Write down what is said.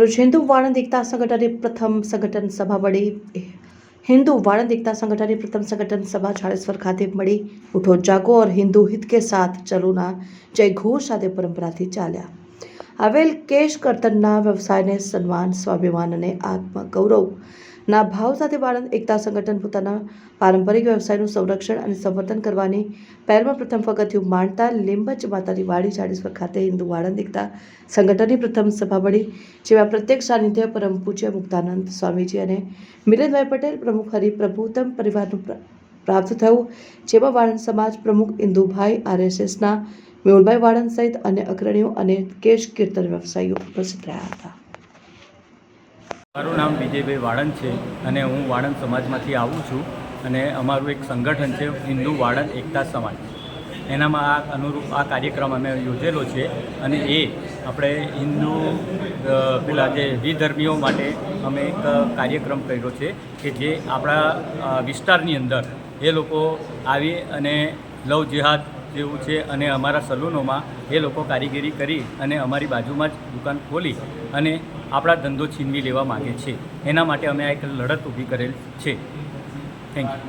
આજરોજ હિન્દુ વાણંદ એકતા સંગઠનની પ્રથમ સંગઠન સભા મળી હિન્દુ વાણંદ એકતા સંગઠનની પ્રથમ સંગઠન સભા જાડેશ્વર ખાતે મળી ઉઠો જાગો और હિન્દુ હિત કે સાથ ચલોના જય ઘોષ સાથે પરંપરાથી ચાલ્યા આવેલ કેશ કર્તનના વ્યવસાયને સન્માન સ્વાભિમાન અને આત્મગૌરવના ભાવ સાથે વાળંદ એકતા સંગઠન પોતાના પારંપરિક વ્યવસાયનું સંરક્ષણ અને સંવર્ધન કરવાની પહેલમાં પ્રથમ પગથિયું માંડતા લીંબચ માતાની વાડી જાડેશ્વર ખાતે હિન્દુ વાળંદ એકતા સંગઠનની પ્રથમ સભા મળી, જેમાં પ્રત્યેક સાનિધ્ય પરમ પૂજ્ય મુક્તાનંદ સ્વામીજી અને મિલનભાઈ પટેલ પ્રમુખ, હરિપ્રભુતમ પરિવારનું પ્રાપ્ત થયું, જેમાં વાળંદ સમાજ પ્રમુખ ઇન્દુભાઈ આરએસએસના, મેહુલભાઈ વાળંદ સહિત અન્ય અગ્રણીઓ અને કેશ કીર્તન વ્યવસાયીઓ ઉપસ્થિત રહ્યા હતા. મારું નામ વિજયભાઈ વાળંદ છે અને હું વાળંદ સમાજમાંથી આવું છું અને અમારું એક સંગઠન છે હિન્દુ વાળંદ એકતા સમાજ. એનામાં આ અનુરૂપ આ કાર્યક્રમ અમે યોજેલો છે અને એ આપણે હિન્દુ પેલા જે વિધર્મીઓ માટે અમે એક કાર્યક્રમ કર્યો છે કે જે આપણા વિસ્તારની અંદર એ લોકો આવી અને લવ જિહાદ જેવું છે અને અમારા સલૂનોમાં એ લોકો કારીગરી કરી અને અમારી બાજુમાં જ દુકાન ખોલી અને આપણા ધંધો છીનવી લેવા માગે છે. એના માટે અમે આ એક લડત ઊભી કરેલ છે. Thank you